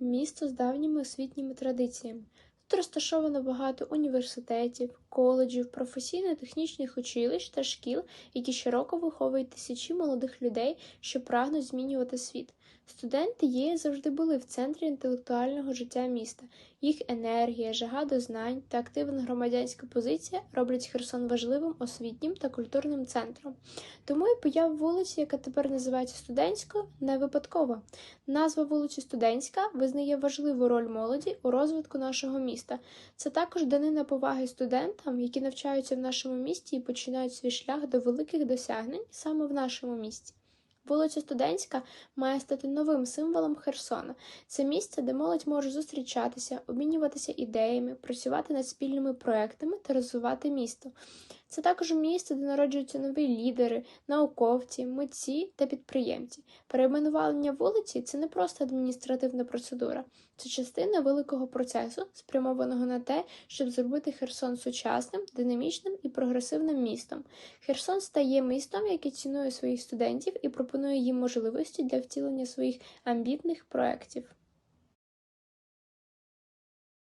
місто з давніми освітніми традиціями. Тут розташовано багато університетів, коледжів, професійно-технічних училищ та шкіл, які щороку виховують тисячі молодих людей, що прагнуть змінювати світ. Студенти і завжди були в центрі інтелектуального життя міста. Їх енергія, жага до знань та активна громадянська позиція роблять Херсон важливим освітнім та культурним центром. Тому і поява вулиці, яка тепер називається студентською, не випадкова. Назва вулиці Студентська визнає важливу роль молоді у розвитку нашого міста. Це також данина поваги студентам, які навчаються в нашому місті і починають свій шлях до великих досягнень саме в нашому місті. Вулиця Студентська має стати новим символом Херсона. Це місце, де молодь може зустрічатися, обмінюватися ідеями, працювати над спільними проектами та розвивати місто. Це також місце, де народжуються нові лідери, науковці, митці та підприємці. Перейменування вулиці це не просто адміністративна процедура, це частина великого процесу, спрямованого на те, щоб зробити Херсон сучасним, динамічним і прогресивним містом. Херсон стає містом, яке цінує своїх студентів і пропонує їм можливості для втілення своїх амбітних проєктів.